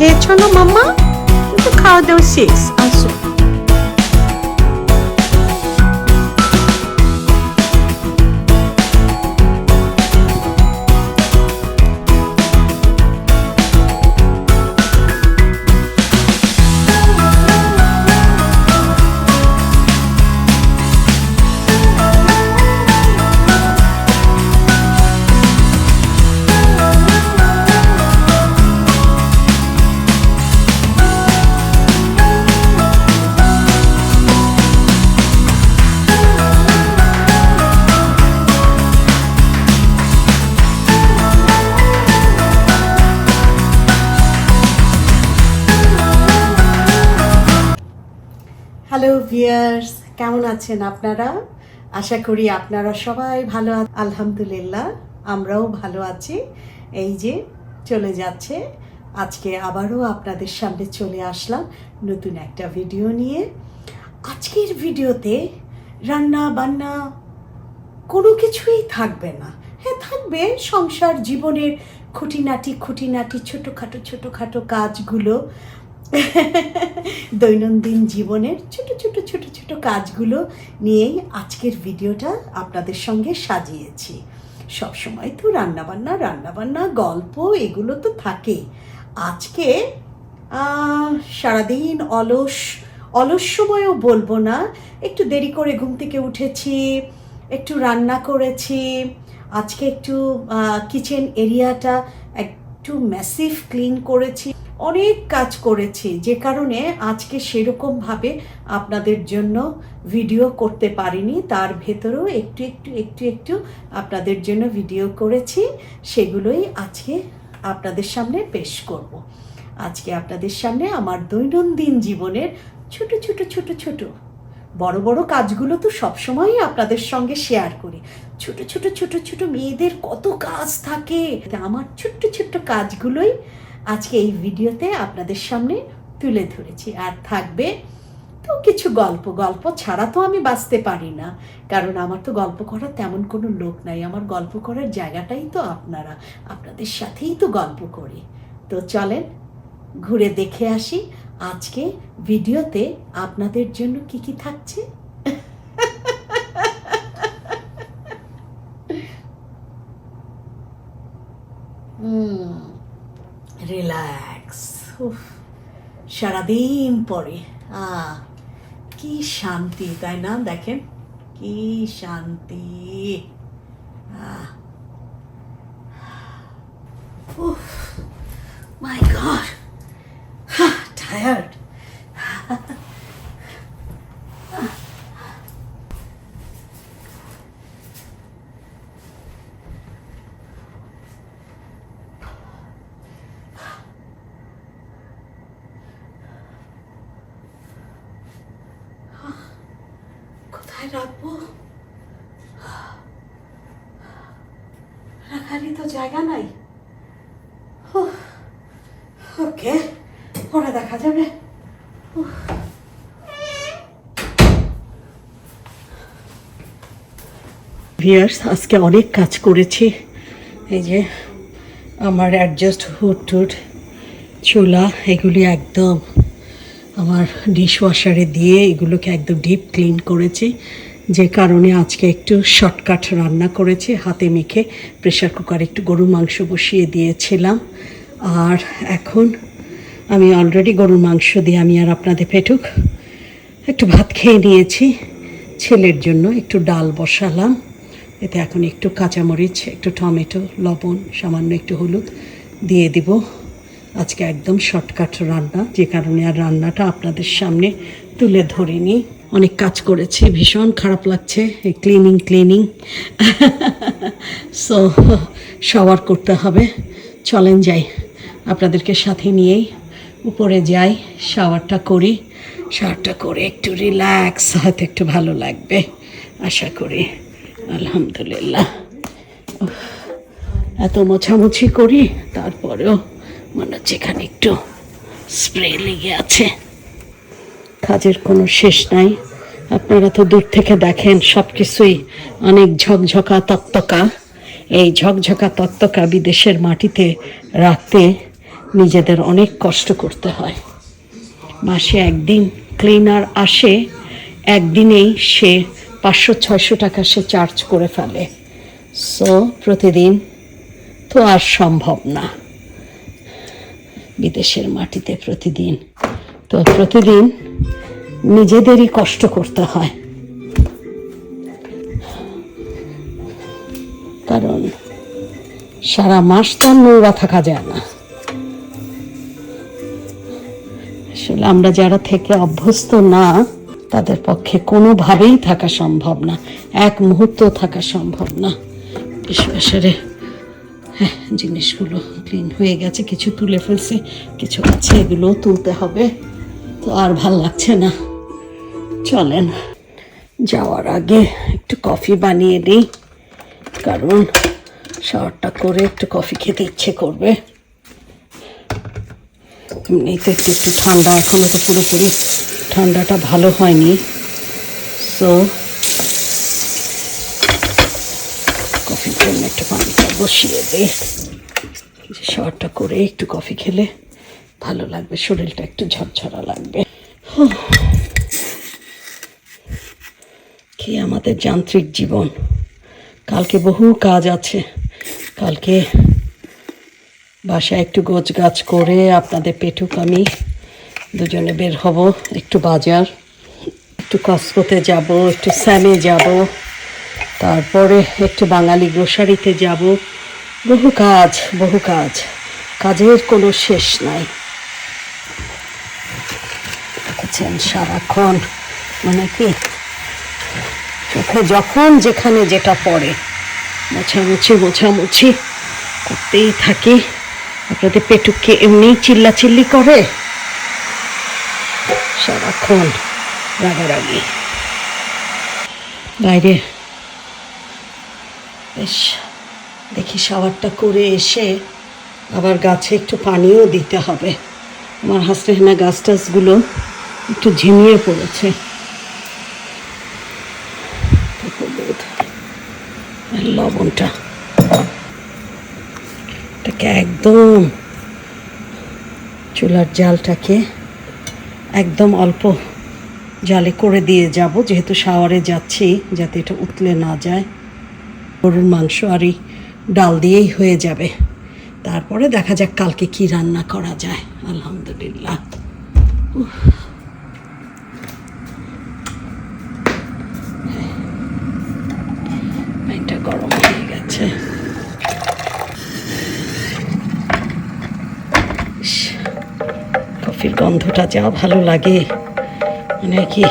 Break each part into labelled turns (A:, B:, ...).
A: খেয়েছো না মাম্মা? কিন্তু খাওয়া দাওয়া শেষ আসো। ভিয়ার্স কেমন আছেন আপনারা? আশা করি আপনারা সবাই ভালো আলহামদুলিল্লাহ, আমরাও ভালো আছি। এই যে চলে যাচ্ছে, আজকে আবারও আপনাদের সামনে চলে আসলাম নতুন একটা ভিডিও নিয়ে। আজকের ভিডিওতে রান্না বান্না কোনো কিছুই থাকবে না। হ্যাঁ থাকবে সংসার জীবনের খুঁটিনাটি খুঁটিনাটি, ছোটোখাটো ছোটোখাটো কাজগুলো। দৈনন্দিন জীবনের ছোট ছোট ছোট ছোট কাজগুলো নিয়েই আজকের ভিডিওটা আপনাদের সঙ্গে সাজিয়েছি। সব সময় তো রান্নাবান্না রান্নাবান্না, গল্প এগুলো তো থাকে। আজকে সারাদিন অলস অলস সময়ও বলব না, একটু দেরি করে ঘুম থেকে উঠেছি, একটু রান্না করেছি, আজকে একটু কিচেন এরিয়াটা একটু ম্যাসিভ ক্লিন করেছি। অনেক কাজ করেছি, যে কারণে আজকে সেরকমভাবে আপনাদের জন্য ভিডিও করতে পারিনি। তার ভেতরেও একটু একটু একটু একটু আপনাদের জন্য ভিডিও করেছি। সেগুলোই আজকে আপনাদের সামনে পেশ করব। আজকে আপনাদের সামনে আমার দৈনন্দিন জীবনের ছোট ছোট ছোট ছোট, বড় বড় কাজগুলো তো সবসময়ই আপনাদের সঙ্গে শেয়ার করি। ছোট ছোট ছোট ছোট মেয়েদের কত কাজ থাকে। আমার ছোট্ট ছোট্ট কাজগুলোই আজকে এই ভিডিওতে আপনাদের সামনে তুলে ধরেছি। আর থাকবে তো কিছু গল্প। গল্প ছাড়া তো আমি বাঁচতে পারি না, কারণ আমার তো গল্প করার তেমন কোনো লোক নাই। আমার গল্প করার জায়গাটাই তো আপনারা। আপনাদের সাথেই তো গল্প করি। তো চলেন, ঘুরে দেখে আসি আজকে ভিডিওতে আপনাদের জন্য কি কি থাকছে। রিল্যাক্স সারাদিন পরে। আ, কি শান্তি, তাই না? দেখেন, কি শান্তি। উফ মাই গড টায়ার্ড কোথায় রাখব রাখারই তো জায়গা নাই ওকে পরে দেখা যাবে ভিয়ার্স আজকে অনেক কাজ করেছি। এই যে আমার অ্যাডজাস্ট হুড টুড চুলা, এগুলি একদম আমার ডিশ ওয়াশারে দিয়ে এগুলোকে একদম ডিপ ক্লিন করেছি। যে কারণে আজকে একটু শর্টকাট রান্না করেছি, হাতে মেখে প্রেশার কুকারে একটু গরুর মাংস বসিয়ে দিয়েছিলাম। আর এখন আমি অলরেডি গরুর মাংস দিয়ে আমি আর আপনাদের পেটুক, একটু ভাত খেয়ে নিয়েছি। ছেলের জন্য একটু ডাল বসালাম। এতে এখন একটু কাঁচামরিচ, একটু টমেটো, লবণ, সামান্য একটু হলুদ দিয়ে দিব। আজকে একদম শর্টকাট রান্না, যে কারণে আর রান্নাটা আপনাদের সামনে তুলে ধরিনি। অনেক কাজ করেছি, ভীষণ খারাপ লাগছে, এই ক্লিনিং ক্লিনিং সো শাওয়ার করতে হবে। চলেন যাই, আপনাদেরকে সাথে নিয়েই উপরে যাই শাওয়ারটা করি। শাওয়ারটা করে একটু রিল্যাক্স হয়তো একটু ভালো লাগবে, আশা করি। আলহামদুলিল্লাহ। এত মোছামুছি করি, তারপরেও মনে হচ্ছে এখানে একটু স্প্রে লেগে আছে। কাজের কোনো শেষ নাই। আপনারা তো দূর থেকে দেখেন সব কিছুই অনেক ঝকঝকা তত্ত্বকা এই ঝকঝকা তত্ত্বকা বিদেশের মাটিতে রাখতে নিজেদের অনেক কষ্ট করতে হয়। মাসে একদিন ক্লিনার আসে, একদিনেই সে পাঁচশো, ছয়শো টাকা সে চার্জ করে ফেলে। সো প্রতিদিন তো আর সম্ভব না। বিদেশের মাটিতে প্রতিদিন। তো প্রতিদিন নিজেদেরই কষ্ট করতে হয়। কারণ সারা মাস তো আর নোংরা থাকা যায় না। আসলে আমরা যারা থেকে অভ্যস্ত না তাদের পক্ষে কোনোভাবেই থাকা সম্ভব না। এক মুহূর্ত থাকা সম্ভব না। আসলে হ্যাঁ জিনিসগুলো ক্লিন হয়ে গেছে, কিছু তুলে ফেলছি, কিছু আছে, এগুলোও তুলতে হবে। তো আর ভালো লাগছে না। চলেন, যাওয়ার আগে একটু কফি বানিয়ে নিই, কারণ শাওয়ারটা করে একটু কফি খেতে ইচ্ছে করবে। এমনিতে একটু একটু ঠান্ডা, এখনও তো পুরোপুরি ঠান্ডাটা ভালো হয়নি। সো কফির জন্য একটু পানিটা বসিয়ে দে। শাওয়ারটা করে একটু কফি খেলে ভালো লাগবে, শরীরটা একটু ঝরঝরা লাগবে। কি আমাদের যান্ত্রিক জীবন। কালকে বহু কাজ আছে। কালকে বাসায় একটু গোছ গাছ করে আপনাদের পেটুক আমি দুজনে বের হব, একটু বাজার, একটু কসকোতে যাব, একটু স্যামে যাব, তারপরে একটু বাঙালি গ্রোসারিতে যাব। বহু কাজ বহু কাজ, কাজের কোনো শেষ নাই। দেখেছেন সারাক্ষণ মানে কি? চোখে যখন যেখানে যেটা পড়ে, মোছামুছি মোছামুছি করতেই থাকি। আপনাদের পেটুককে এমনি চিল্লাচিল্লি করে? সারাক্ষণ রাগারাগি। বাইরে। বেশ, দেখি শাওয়ারটা করে এসে আবার গাছে একটু পানিও দিতে হবে। আমার হাসতে হেনা গাছ টাছগুলো একটু ঝিমিয়ে পড়েছে। লবণটা। এটাকে একদম চুলার জালটাকে একদম অল্প জালে করে দিয়ে যাব, যেহেতু শাওয়ারে যাচ্ছি, যাতে এটা উতলে না যায়। গরুর মাংস আর এই ডাল দিয়েই হয়ে যাবে। তারপরে দেখা যাক কালকে কি রান্না করা যায়। আলহামদুলিল্লাহ উফ। পানিটা গরম হয়ে গেছে ইস, কফির গন্ধটা যা ভালো লাগে। মানে কি,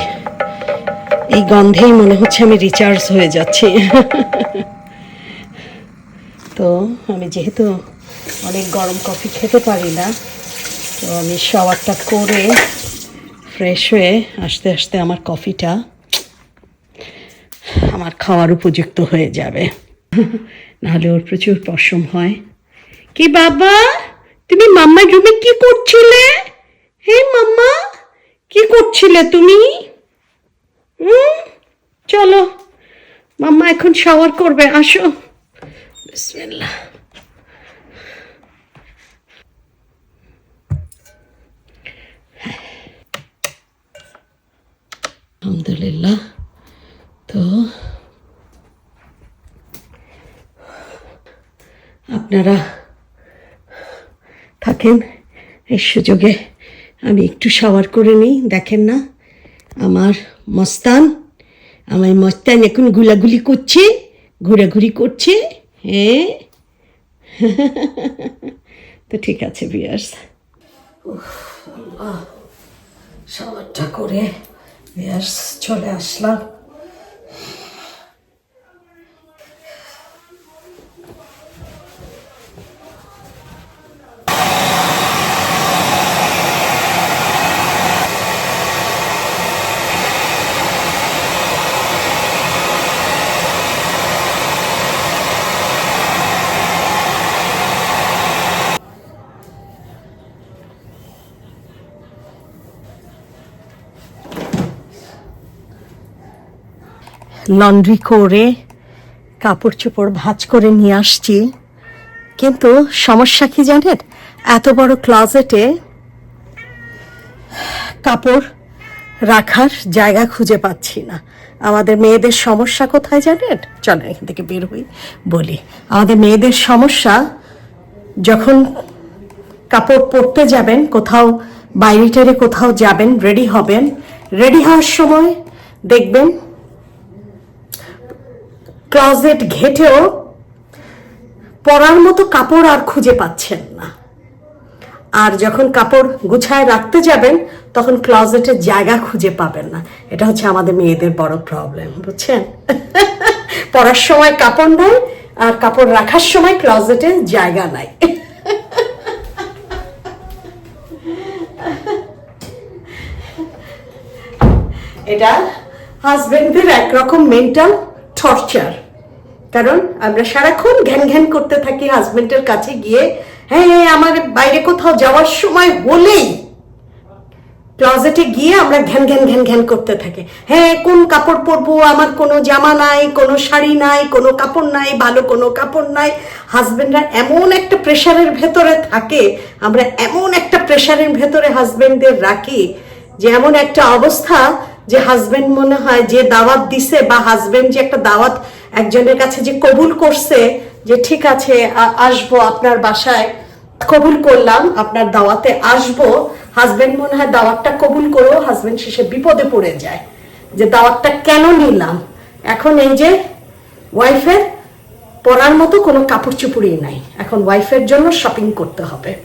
A: এই গন্ধেই মনে হচ্ছে আমি রিচার্জ হয়ে যাচ্ছি। তো আমি যেহেতু অনেক গরম কফি খেতে পারি না, তো আমি শাওয়ারটা করে ফ্রেশ হয়ে আস্তে আস্তে আমার কফিটা আমার খাওয়ার উপযুক্ত হয়ে যাবে। নাহলে ওর প্রচুর পশম হয়। কি বাবা? তুমি মাম্মার রুমে কি করছিলে? হে মাম্মা, কি করছিলে তুমি? হুম, চলো। মাম্মা এখন শাওয়ার করবে, আসো। বিসমিল্লাহ। আলহামদুলিল্লাহ। তো, আপনারা থাকেন এই সুযোগে। আমি একটু শাওয়ার করে নিই, দেখেন না। আমার মস্তান আমার মস্তান এখন গুলাগুলি করছে, ঘোরাঘুরি করছে হ্যাঁ তো ঠিক আছে বিয়ার্স শাওয়ারটা করে বিয়ার্স চলে আসলাম। লন্ড্রি করে কাপড় চোপড় ভাঁজ করে নিয়ে আসছি। কিন্তু সমস্যা কি জানেন? এত বড় ক্লজেটে কাপড় রাখার জায়গা খুঁজে পাচ্ছি না। আমাদের মেয়েদের সমস্যা কোথায় জানেন? চলো এখান থেকে বের হই, বলি। আমাদের মেয়েদের সমস্যা, যখন কাপড় পরতে যাবেন, কোথাও বাইরে টাইরে কোথাও যাবেন রেডি হবেন রেডি হওয়ার সময় দেখবেন ক্লজেট ঘেটেও পরার মতো কাপড় আর খুঁজে পাচ্ছেন না। আর যখন কাপড় গুছায় রাখতে যাবেন, তখন ক্লজেটের জায়গা খুঁজে পাবেন না। এটা হচ্ছে আমাদের মেয়েদের বড় প্রবলেম বুঝছেন? পরার সময় কাপড় নাই, আর কাপড় রাখার সময় ক্লজেটে জায়গা নাই। এটা হাজবেন্ডদের একরকম মেন্টাল টর্চার কারণ আমরা সারাক্ষণ ঘ্যান ঘ্যান করতে থাকি হাজবেন্ডের কাছে গিয়ে হ্যাঁ হ্যাঁ, আমার বাইরে কোথাও যাওয়ার সময় হলেই ক্লজেটে গিয়ে আমরা ঘ্যান ঘ্যান ঘ্যান ঘ্যান করতে থাকি। হ্যাঁ কোন কাপড় পরবো? আমার কোনো জামা নাই কোনো শাড়ি নাই কোনো কাপড় নাই ভালো কোনো কাপড় নাই। হাজবেন্ডরা এমন একটা প্রেশারের ভেতরে থাকে আমরা এমন একটা প্রেশারের ভেতরে হাজবেন্ডদের রাখি যে এমন একটা অবস্থা যে হাজবেন্ড মনে হয় যে দাওয়াত দিছে বা হাজবেন্ড যে একটা দাওয়াত একজনের কাছে যে কবুল করছে, যে ঠিক আছে আসব আপনার বাসায়, কবুল করলাম, আপনার দাওয়াতে আসব হাজবেন্ড মনে হয় দাওয়াতটা কবুল করেও হাজবেন্ড শেষে বিপদে পড়ে যায়। যে দাওয়াতটা কেন নিলাম? এখন এই যে ওয়াইফের পরার মতো কোনো কাপড় চুপড়ি নাই। এখন ওয়াইফের জন্য শপিং করতে হবে।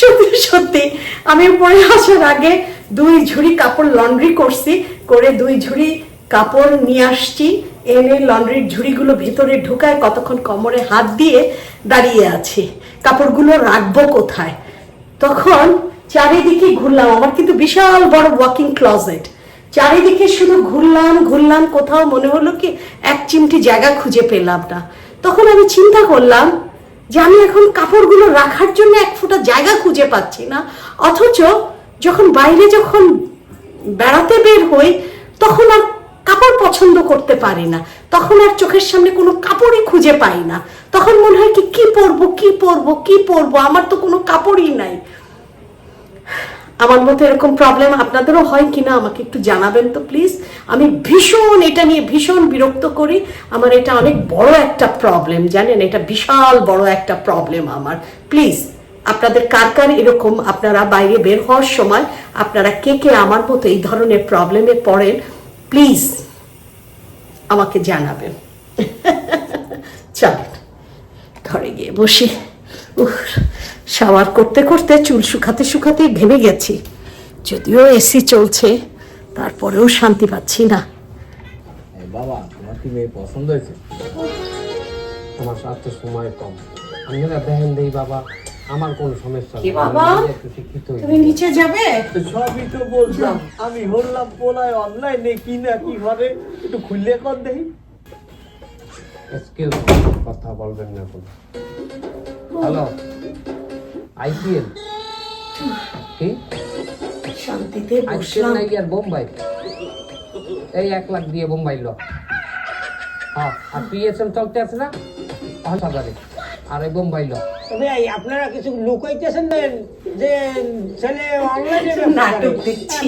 A: সত্যি সত্যি, আমি উপরে আসার আগে দুই ঝুড়ি কাপড় লন্ড্রি করছি, করে দুই ঝুড়ি কাপড় নিয়ে আসছি, এনে লন্ড্রির ঝুড়িগুলো ভিতরে ঢুকায় কতক্ষণ কোমরে হাত দিয়ে দাঁড়িয়ে আছি। কাপড়গুলো রাখব কোথায়? তখন চারিদিকে ঘুরলাম, আমার কিন্তু বিশাল বড় ওয়াকিং ক্লজেট চারিদিকে শুধু ঘুরলাম ঘুরলাম, কোথাও মনে হলো কি এক চিমটি জায়গা খুঁজে পেলাম না। তখন আমি চিন্তা করলাম যে আমি এখন কাপড়গুলো রাখার জন্য এক ফোঁটা জায়গা খুঁজে পাচ্ছি না। অথচ যখন বাইরে যখন বেড়াতে বের হই, তখন আর কাপড় পছন্দ করতে পারি না। তখন আর চোখের সামনে কোনো কাপড়ই খুঁজে পাই না। তখন মনে হয় কি কি পরবো কি পরবো কি পরবো? আমার তো কোনো কাপড়ই নাই। আমার মতো এরকম প্রবলেম আপনাদেরও হয় কিনা আমাকে একটু জানাবেন তো প্লিজ আমি ভীষণ এটা নিয়ে ভীষণ বিরক্ত করি। আমার এটা অনেক বড় একটা প্রবলেম জানেন? এটা বিশাল বড় একটা প্রবলেম আমার। প্লিজ আপনাদের কার কার এরকম? আপনারা বাইরে বের হওয়ার সময় আপনারা কে কে আমার মতো এই ধরনের প্রবলেমে পড়েন? প্লিজ আমাকে জানাবেন। চলেন ঘরে গিয়ে বসি। উহ, শাওয়ার করতে করতে চুল শুকাতে শুকাতে ঘেমে গেছি। যদিও এসি চলছে, তারপরেও শান্তি পাচ্ছি না।
B: বাবা, তোমার কি মেয়ে পছন্দ হয়েছে? তোমার স্বাস্থ্য সময় কম। আমি দেখেন দেই বাবা। আমার কোনো সমস্যা
A: কি বাবা?
B: একটু শিক্ষিত
A: তুমি নিচে যাবে?
C: সবই তো বললাম আমি হলাম পোলায় অনলাইনে কি না কি ঘরে একটু খুললে কর দেখি।
B: এক্সকিউজ কথা বলবেন না কোনো। হ্যালো আইপিএল কি?
A: শান্তিতে বসলাম।
B: নাই আর বোম্বাই? এই এক লাখ দিয়ে বোম্বাই ল। হ্যাঁ আর পিএসএল চলতে আছে না? পাঁচ হাজারে। আর বোম্বাই ল
D: তবে আপনারা কিছু লুকাইতেছেন না? যে ছেলে অনলাইনে
A: নাটক দেখছি।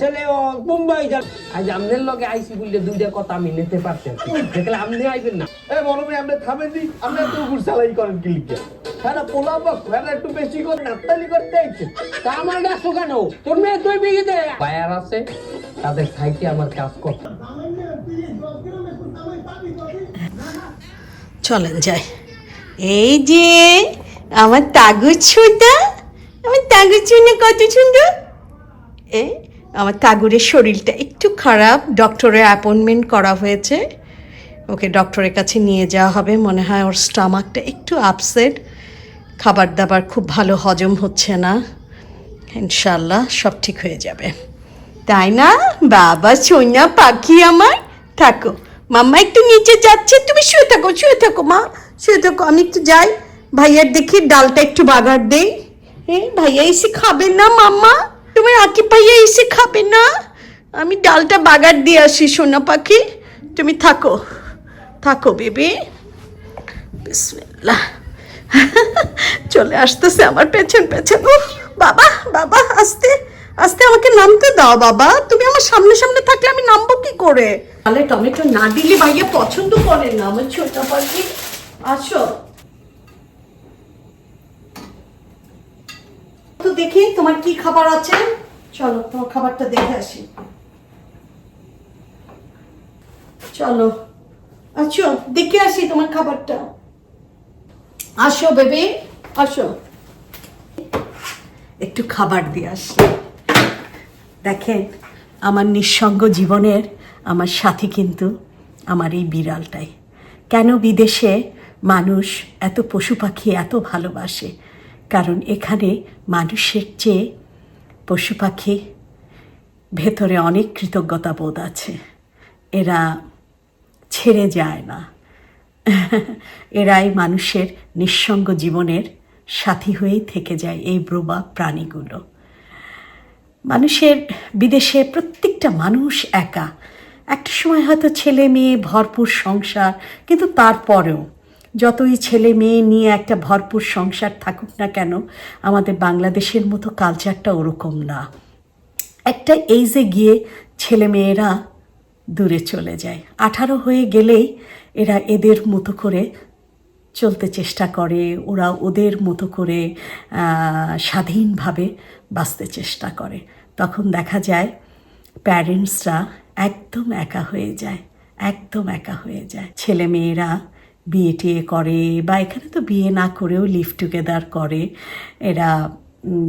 D: ছেলে ও মুম্বাই যান
B: আজ আমনের লগে আইসি বললে দুইটা কথা আমি নিতে পারছি দেখলে আপনি আইবেন না।
C: এ বড় আমরা থামেন দি আমরা তো উপর চালাই করেন কি লিখে? হ্যাঁ পোলা বা হ্যাঁ একটু বেশি করে নাপতালি করতে আইছে।
D: তা আমার কেন? তোর মেয়ে তুই বিয়ে দে
B: বায়ার আছে তাদের সাইটে আমার কাজ করতে
A: চলেন যাই। এই যে, আমার তাগু ছুটা আমার তাগু ছুনে কত সুন্দর। এ, আমার তাগুরের শরীরটা একটু খারাপ ডক্টরের অ্যাপয়েন্টমেন্ট করা হয়েছে। ওকে ডক্টরের কাছে নিয়ে যাওয়া হবে, মনে হয় ওর স্টামাকটা একটু আপসেট খাবার দাবার খুব ভালো হজম হচ্ছে না। ইনশাল্লাহ সব ঠিক হয়ে যাবে। তাই না? বাবা সোনা পাখি আমার। থাকো। মাম্মা একটু নিচে যাচ্ছে, তুমি শুয়ে থাকো শুয়ে থাকো, মা। শুয়ে থাকো আমি একটু যাই। ভাইয়ার দেখি ডালটা একটু বাগার দেই। হ্যাঁ ভাইয়া এসে খাবে না মাম্মা? তোমার আকি ভাইয়া এসে খাবে না? আমি ডালটা বাগার দিয়ে আসি, সোনা পাখি। তুমি থাকো। থাকো, বেবি। বিসমিল্লাহ। চলে আসতেছে আমার পেছন পেছন। ও বাবা বাবা, আস্তে আস্তে আমাকে নামতে দাও, বাবা। তুমি আমার সামনে সামনে থাকলে আমি নামবো কি করে? তাহলে টমেটো না দিলে ভাইয়া পছন্দ করে না, আমার ছোট পাখি। আসো তো দেখি তোমার কি খাবার আছে? চলো, তোমার খাবারটা দেখে আসি। চলো। আচ্ছা দেখে আসি তোমার খাবারটা। আসো, বেবি, আসো। একটু খাবার দিয়ে আসি। দেখেন, আমার নিঃসঙ্গ জীবনের আমার সাথী কিন্তু আমার এই বিড়ালটাই। কেন বিদেশে মানুষ এত পশু পাখি এত ভালোবাসে, কারণ এখানে মানুষের চেয়ে পশু পাখি ভেতরে অনেক কৃতজ্ঞতা বোধ আছে। এরা ছেড়ে যায় না। এরাই মানুষের নিঃসঙ্গ জীবনের সাথী হয়েই থেকে যায় এই ব্রোবা প্রাণীগুলো। মানুষের বিদেশে প্রত্যেকটা মানুষ একা। একটা সময় হয়তো ছেলে মেয়ে, ভরপুর সংসার, কিন্তু তারপরেও যতই ছেলে মেয়ে নিয়ে একটা ভরপুর সংসার থাকুক না কেন, আমাদের বাংলাদেশের মতো কালচারটা ওরকম না। একটা এইজে গিয়ে ছেলে মেয়েরা দূরে চলে যায়। আঠারো হয়ে গেলেই এরা এদের মতো করে চলতে চেষ্টা করে, ওরা ওদের মতো করে স্বাধীনভাবে বাঁচতে চেষ্টা করে। তখন দেখা যায় প্যারেন্টসরা একদম একা হয়ে যায়, একদম একা হয়ে যায়। ছেলে মেয়েরা বিয়ে টিয়ে করে বা এখানে তো বিয়ে না করেও লিভ টুগেদার করে। এরা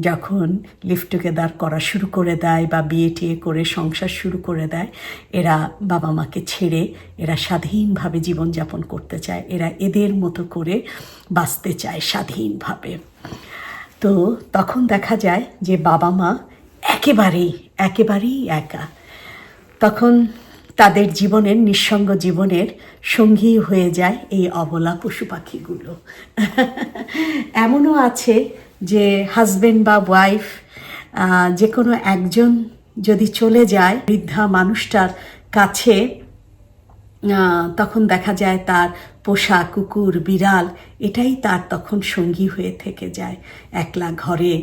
A: যখন লিভ টুগেদার করা শুরু করে দেয় বা বিয়ে টিয়ে করে সংসার শুরু করে দেয়, এরা বাবা মাকে ছেড়ে এরা স্বাধীনভাবে জীবনযাপন করতে চায়। এরা এদের মতো করে বাঁচতে চায় স্বাধীনভাবে। তো তখন দেখা যায় যে বাবা মা একেবারেই একেবারেই একা। তখন তাদের জীবনের নিঃসঙ্গ জীবনের সঙ্গী হয়ে যায় এই অবলা পশু পাখিগুলো। এমনও আছে যে হাজবেন্ড বা ওয়াইফ যে কোনো একজন যদি চলে যায়, বৃদ্ধা মানুষটার কাছে তখন দেখা যায় তার পোষা, কুকুর, বিড়াল, এটাই তার তখন সঙ্গী হয়ে থেকে যায়। একলা ঘরে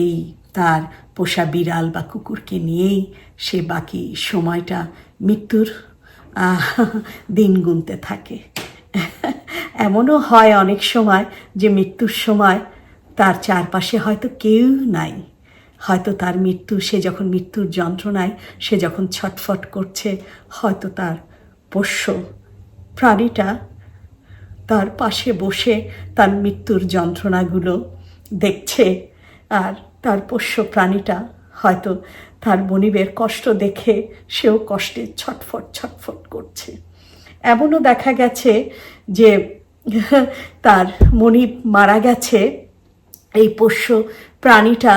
A: এই তার পোষা বিড়াল বা কুকুরকে নিয়েই সে বাকি সময়টা মৃত্যুর দিন গুনতে থাকে। এমনও হয় অনেক সময় যে মৃত্যুর সময় তার চারপাশে হয়তো কেউ নাই। হয়তো তার মৃত্যু, সে যখন মৃত্যুর যন্ত্রণায়, সে যখন ছটফট করছে, হয়তো তার পোষ্য প্রাণীটা তার পাশে বসে তার মৃত্যুর যন্ত্রণাগুলো দেখছে। আর তার পোষ্য প্রাণীটা হয়তো তার মনিবের কষ্ট দেখে সেও কষ্টে ছটফট ছটফট করছে। এমনও দেখা গেছে যে তার মনিব মারা গেছে। এই পোষ্য প্রাণীটা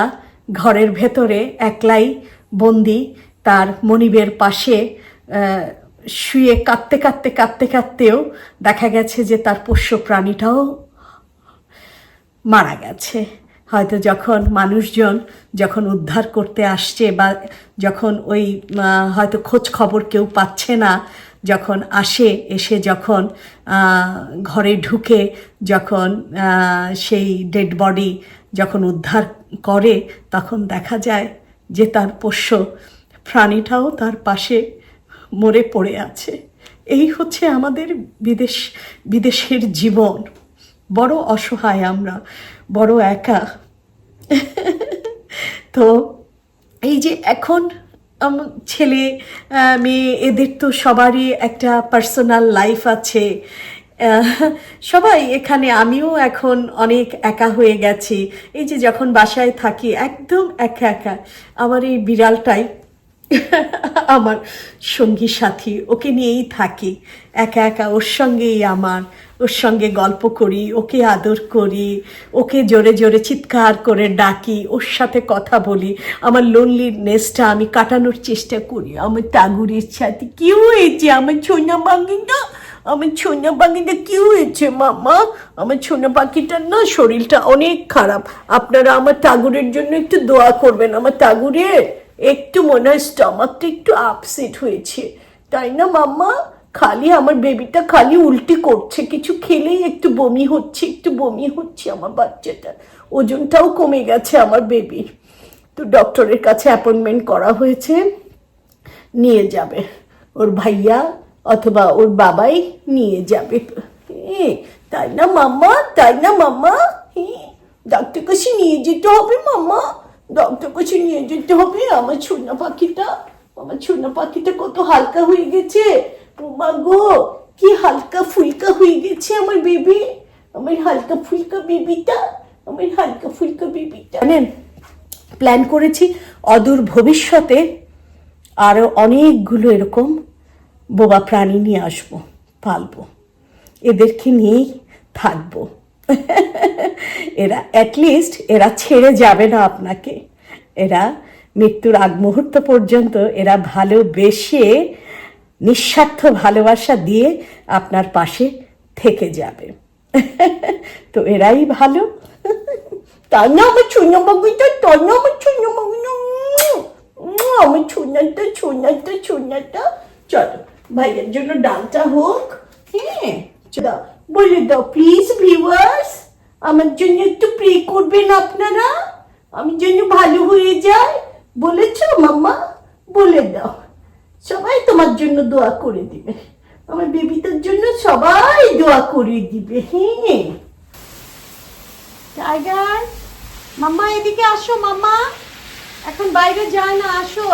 A: ঘরের ভেতরে একলাই বন্দি, তার মনিবের পাশে শুয়ে কাঁদতে কাঁদতে কাঁদতে, কাঁদতেও দেখা গেছে যে তার পোষ্য প্রাণীটাও মারা গেছে। হয়তো যখন মানুষজন যখন উদ্ধার করতে আসছে বা যখন ওই হয়তো খোঁজ খবর কেউ পাচ্ছে না, যখন আসে, এসে যখন ঘরে ঢুকে, যখন সেই ডেড বডি যখন উদ্ধার করে, তখন দেখা যায় যে তার পোষ্য প্রাণীটাও তার পাশে মরে পড়ে আছে। এই হচ্ছে আমাদের বিদেশ, বিদেশের জীবন। বড় অসহায় আমরা, বড় একা। তো এই যে এখন ছেলে মেয়ে, এদের তো সবারই একটা পার্সোনাল লাইফ আছে। সবাই এখানে, আমিও এখন অনেক একা হয়ে গেছি। এই যে যখন বাসায় থাকি, একদম একা একা। আমার এই বিড়ালটাই আমার সঙ্গী সাথী, ওকে নিয়েই থাকি। একা একা ওর সঙ্গেই আমার। ওর সঙ্গে গল্প করি, ওকে আদর করি, ওকে জোরে জোরে চিৎকার করে ডাকি, ওর সাথে কথা বলি। আমার লোনলিনেসটা আমি কাটানোর চেষ্টা করি। আমার টাগুরের সাথে কি হয়েছে? আমার ছোনা বাঙ্গিটা আমার ছোনা পাখিটা কি হয়েছে, মামা? আমার ছোনা পাখিটার না শরীরটা অনেক খারাপ। আপনারা আমার টাগুরের জন্য একটু দোয়া করবেন, আমার টাগুরের একটু মনে হয় স্টমাকটা একটু আপসেট হয়েছে। তাই না, মাম্মা? খালি আমার বেবিটা খালি উল্টি করছে। কিছু খেলেই একটু বমি হচ্ছে, একটু বমি হচ্ছে আমার বাচ্চাটা। ওজনটাও কমে গেছে আমার বেবির তো ডক্টরের কাছে অ্যাপয়েন্টমেন্ট করা হয়েছে। নিয়ে যাবে। ওর ভাইয়া অথবা ওর বাবাই নিয়ে যাবে। তাই না, মাম্মা? তাই না, মাম্মা? ডাক্তার কাছে নিয়ে যেতে হবে, মাম্মা। ডক্টর কাছে নিয়ে যেতে হবে, আমার ছোনা পাখিটা, আমার ছোনা পাখিটা কত হালকা হয়ে গেছে। ও গো, কি হালকা ফুলকা হয়ে গেছে আমার বেবি, আমার হালকা ফুলকা বেবিটা, আমার হালকা ফুলকা বেবিটা। জানেন প্ল্যান করেছি, অদূর ভবিষ্যতে আরও অনেকগুলো এরকম বোবা প্রাণী নিয়ে আসব, পালবো। এদেরকে নিয়েই থাকব। এরা অ্যাটলিস্ট এরা ছেড়ে যাবে না আপনাকে। এরা মৃত্যুর আগ মুহূর্ত পর্যন্ত এরা ভালোবেসে নিঃস্বার্থ ভালোবাসা দিয়ে আপনার পাশে থেকে যাবে। তো এরাই ভালো। না আমার চলো, ভাইয়ের জন্য ডালটা হোক। হ্যাঁ চলো। বলে দাও প্লিজ ভিউয়ার্স আমার জন্য একটু প্রে করবেন আপনারা। আমি জন্য ভালো হয়ে যায় বলেছ, মাম্মা? বলে দাও। সবাই তোমার জন্য দোয়া করে দিবে। আমার বেবিটার জন্য সবাই দোয়া করে দিবে হ্যাঁ। টাইগার, মাম্মা, এদিকে আসো, মাম্মা। এখন বাইরে যায় না আসো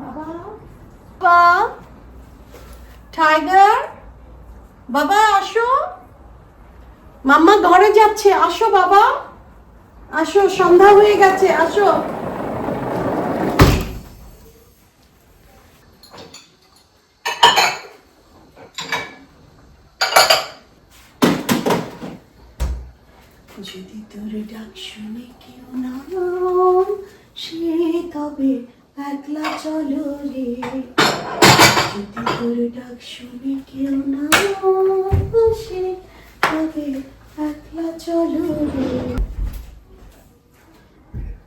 A: বাবা বাবা। টাইগার বাবা, আসো। মাম্মা ঘরে যাচ্ছে, আসো বাবা। আসো, সন্ধ্যা হয়ে গেছে, আসো। যদি তোর ডাক শুনে কেউ না সে তবে একলা চলো রে। যদি তোর ডাক শুনে কেউ না বসে, তবে একলা চলো রে।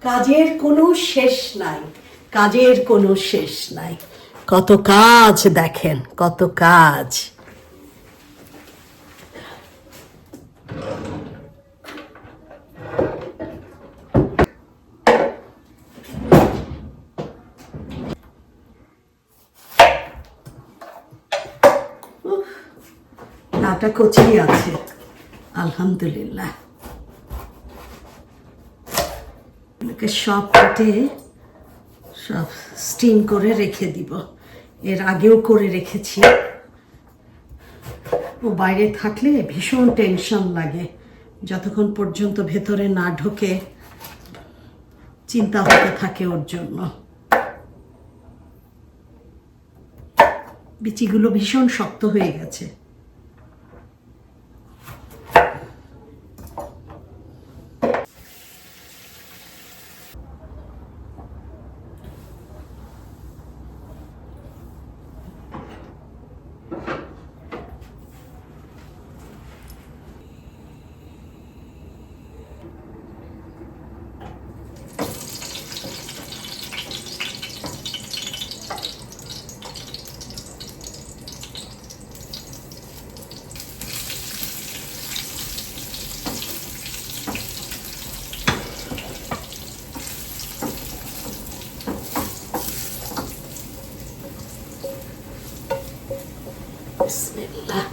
A: কাজের কোনো শেষ নাই, কাজের কোনো শেষ নাই। কত কাজ দেখেন, কত কাজ। আটা কচি আছে। আলহামদুলিল্লাহ। সব কেটে, সব স্টিম করে রেখে দিব। এর আগেও করে রেখেছি। ও বাইরে থাকলে ভীষণ টেনশন লাগে। যতক্ষণ পর্যন্ত ভেতরে না ঢোকে, চিন্তা হতে থাকে ওর জন্য। বিচিগুলো ভীষণ শক্ত হয়ে গেছে। বিসমিল্লাহ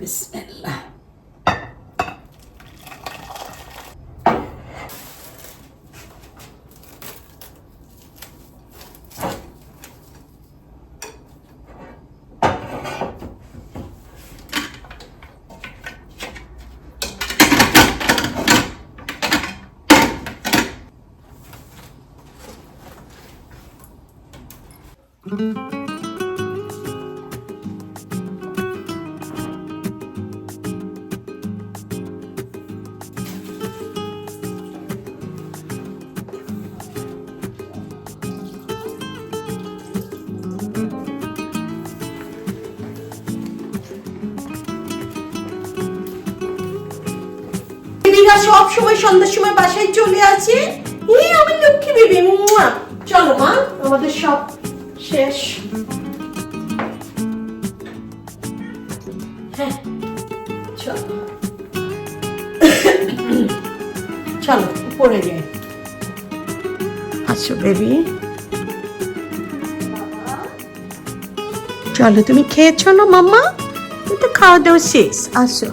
A: বিসমিল্লাহ বেবিরা সব সময় সন্ধ্যার সময় বাসায় চলে আসে এই আমার লক্ষ্মী মুয়া। চলো মা, আমাদের সব শেষ। হ্যাঁ চলো। চলো, উপরে যাই আসো বেবি। চলো, তুমি খেয়েছো না, মাম্মা? তুমি তো খাওয়া দাওয়া শেষ, আসো।